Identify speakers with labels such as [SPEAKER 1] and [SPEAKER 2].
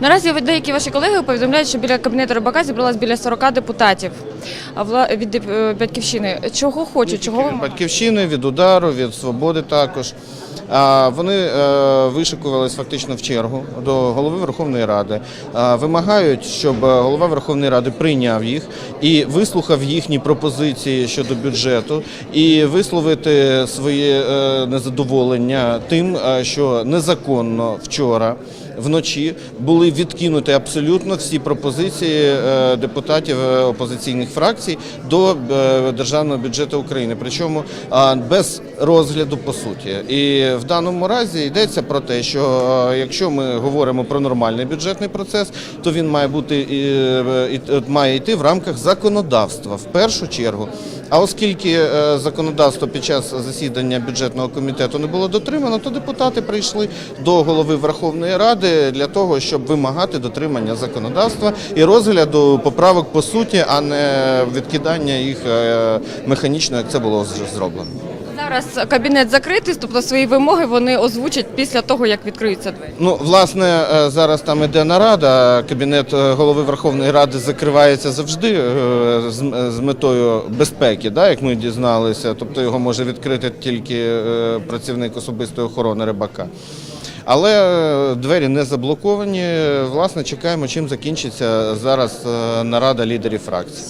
[SPEAKER 1] Наразі деякі ваші колеги повідомляють, що біля кабінету рибака зібралось біля 40 депутатів від е, батьківщини. Чого хочуть? Чого
[SPEAKER 2] Від батьківщини, від удару, від свободи також. Вони е, вишикувались фактично в чергу до голови Верховної Ради. Вимагають, щоб е, голова Верховної Ради прийняв їх і вислухав їхні пропозиції щодо бюджету, і висловити своє незадоволення тим, що незаконно вчора. Вночі були відкинуті абсолютно всі пропозиції е, депутатів е, опозиційних фракцій до е, державного бюджету України, причому без розгляду по суті. І в даному разі йдеться про те, що якщо ми говоримо про нормальний бюджетний процес, то він має бути має йти в рамках законодавства в першу чергу. А оскільки е, законодавство під час засідання бюджетного комітету не було дотримано, то депутати прийшли до голови Верховної Ради для того, щоб вимагати дотримання законодавства і розгляду поправок по суті, а не відкидання їх е, механічно, як це було зроблено.
[SPEAKER 1] Зараз кабінет закритий, тобто свої вимоги вони озвучать після того, як відкриються двері.
[SPEAKER 2] Ну, власне, е, зараз там іде нарада. Кабінет е, голови Верховної Ради закривається завжди е, з- метою безпеки, да, як ми дізналися. Тобто його може відкрити тільки працівник особистої охорони рибака. Але двері не заблоковані. Власне, чекаємо, чим закінчиться зараз нарада лідерів фракцій.